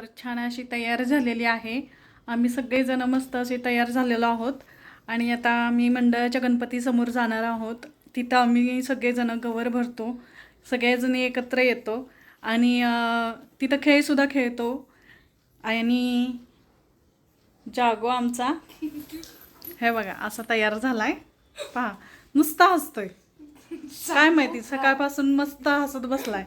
तर छान अशी तयार झालेली आहे. आम्ही सगळेजण मस्त असे तयार झालेलो आहोत. आणि आता आम्ही मंडळाच्या गणपतीसमोर जाणार आहोत. तिथं आम्ही सगळेजण गवर भरतो. सगळेजण एकत्र येतो. आणि तिथं खेळसुद्धा खेळतो. आणि जागो आमचा. हे बघा असा तयार झाला आहे पहा नुसता हसतोय. काय माहिती सकाळपासून मस्त हसत बसलाय.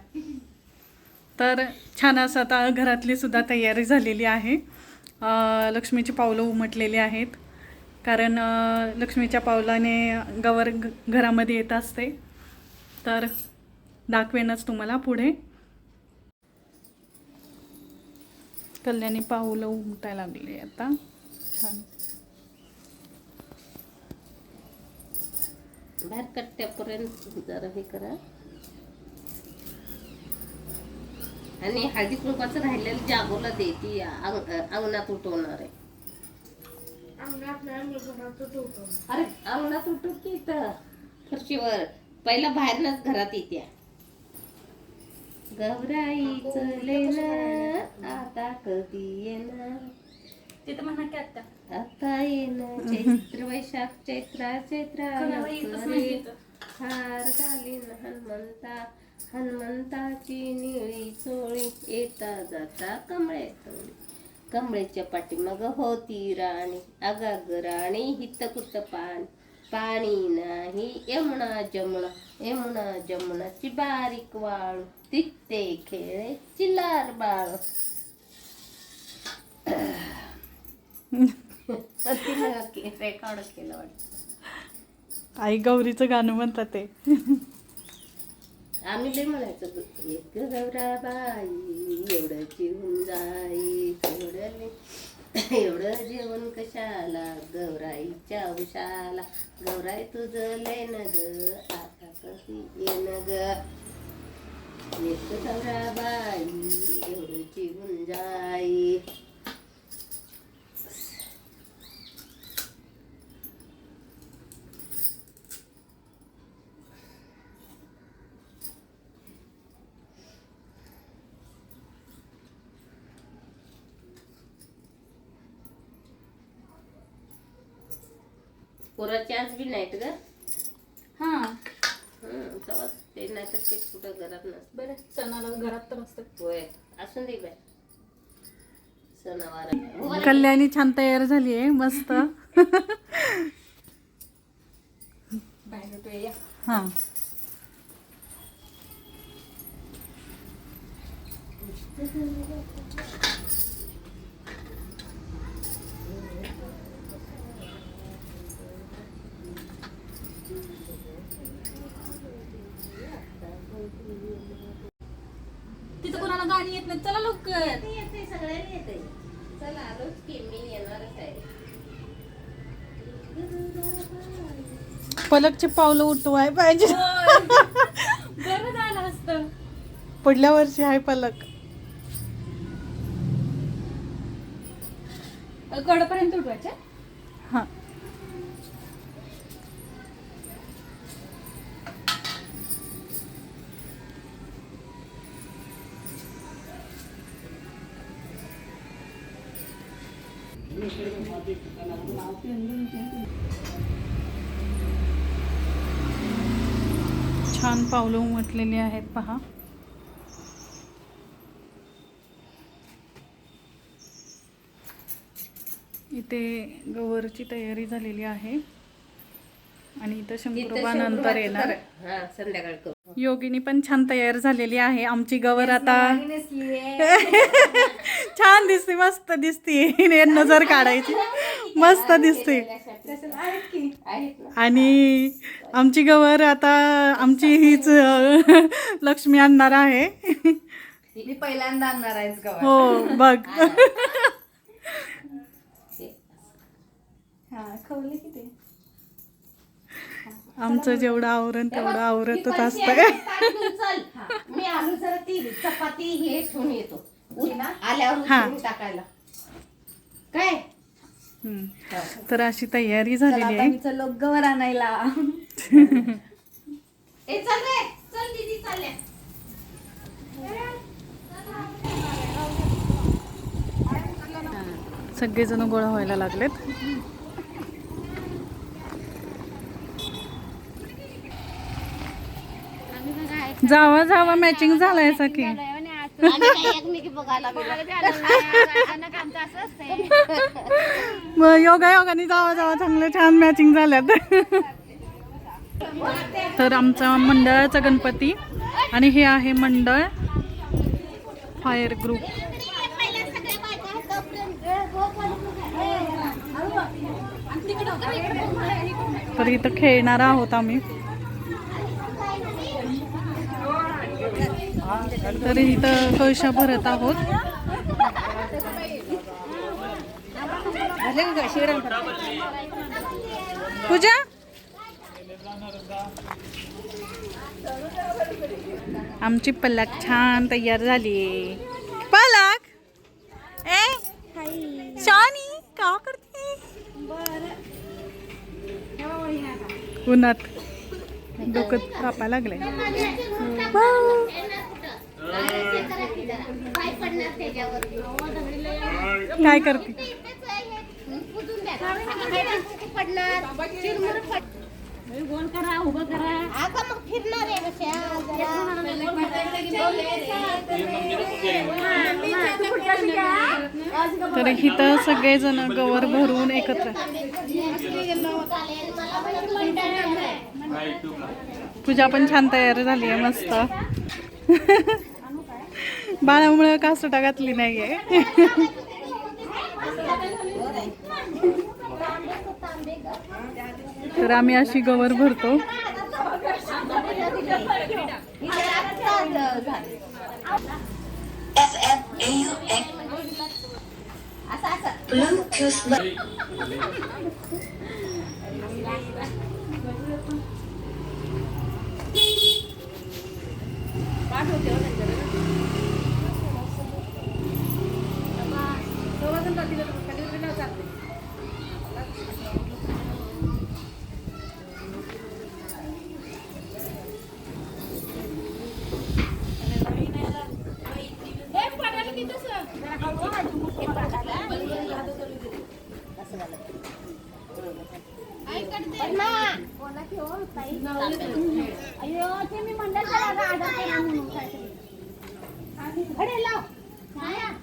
तर छान असं आता घरातली सुद्धा तयारी झालेली आहे. लक्ष्मीची पावलं उमटलेली आहेत. कारण लक्ष्मीच्या पावलाने गवर घरामध्ये येत असते. तर दाखवेनच तुम्हाला पुढे. कल्याणी पावलं उमटायला लागली आता. छान. बाहेर कट्ट्यापर्यंत जरा हे करा. आणि हळदी कुंकाचं राहिलेलं जागोला दे ती अंग- अंगणात उठवणार आहे. अरे अंगणात उठव की इथं फरशीवर. पहिला बाहेरनच घरात येत्या. लेणं आता कधी येणार? तिथं म्हणा की आता आता येणं चैत्र वैशाख चैत्रा चैत्रा. हार घालीन हनुमंता. हनुमंताची निळी चोळी येता जाता कमळे तोळी कमळेच्या पाठीमाग होती राणी अगाग राणी हित कुत पाणी. पाणी नाही यमुना जमुना यमुना जमुनाची बारीक वाळू. तिथे खेळे चिलार बाळ. रेकॉर्ड केलं वाटतं आई गौरीचं गाणं म्हणतात ते. आम्ही लय म्हणायचं ग- एक गौराबाई एवढं जेवून जाई एवढं लय- एवढं जेवण कशाला गौराईच्या उशाला गौराई तुझं लय न ग आता ये न ग? एक गौराबाई एवढं जेवून जाई पोराची आज बी नाहीत ग. हा. हं, तेव्हा ते ते कुठं घरात नसतं. बरं सणाला घरात तर असतात होय असून दे बाय सणावार कल्याणी छान तयार झाली आहे मस्त. बाहेर येतोय या. हां. तिथं कोणाला गाणी येत नाही चला लवकर. येते सगळ्यांना येते चला आलोच की मी येणारच आहे. पलकचे पावलं उठवाय पाहिजे. बरं झालं असतं. पुढल्या वर्षी आहे पलक. कडपर्यंत उठवायच्या हां. छान पावलं उमटलेली आहेत पहा. इथे गवरची तयारी झालेली आहे. आणि इथं शंकरोबा नंतर येणार. संध्याकाळ योगिनी पण छान तयार झालेली आहे. आमची गवर आता छान दिसते मस्त दिसते. नजर काढायची. मस्त दिसते. आणि आमची गवर आता आमची हीच लक्ष्मी आणणार आहे. पहिल्यांदा आणणार गव्हा हो बघ. हा. आमचं जेवढं आवरण तेवढं आवरतच असतं. चल. मी जरा ती चपाती हे ठेवून येतो. आल्यावर टाकायला. काय. तर अशी तयारी झालेली आहे. मी चाललो गवर आणायला. ए चल रे. चल दीदी चालल्या सगळेजण गोळा व्हायला लागलेत. जावा जावा मॅचिंग झालाय बघायला मग योगा योगाने जावा जावा चांगलं छान मॅचिंग झाल्यात. तर आमचा मंडळाचा गणपती आणि हे आहे मंडळ फायर ग्रुप. तर इथं खेळणार आहोत आम्ही. तर इथं कळशा भरत आहोत. पूजा? आमची पलक छान तयार झाली. पलक? ए? शानी का करते? उन्हात डोकं कापा लागलंय. काय करते? गोल करा उभं करा तर इथं सगळेजण गवर भरून एकत्र. पूजा पण छान तयार झाली आहे मस्त. बाळामुळे कासोटा घातली नाहीये. तर आम्ही अशी गवर भरतो. पाठवते हो ते मी मंडळ आधार केला म्हणून काहीतरी अरे लाव माया दोन तीन आंबा खडकाच्याला कुठे लाव.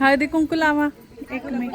हळदी कुंकू लावा. एक मिनिट.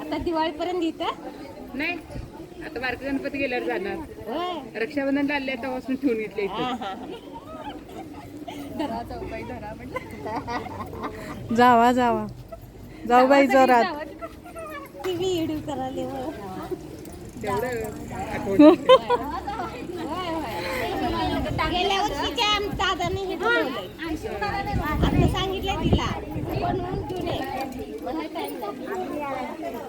आता दिवाळीपर्यंत येत? नाही. आता बारक गणपती गेल्यावर जाणार. रक्षाबंधन लागले आता वाचून ठेवून घेतले जावा जावा. जाऊ बाई जोरात. टीव्ही सांगितलं तिला. बनवून घेऊन ये. मला time लागेल.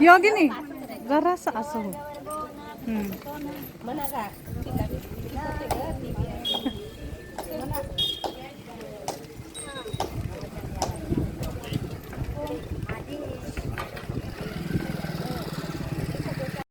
योगिनी जरा असं हो हम्म. म्हणा का? तिला-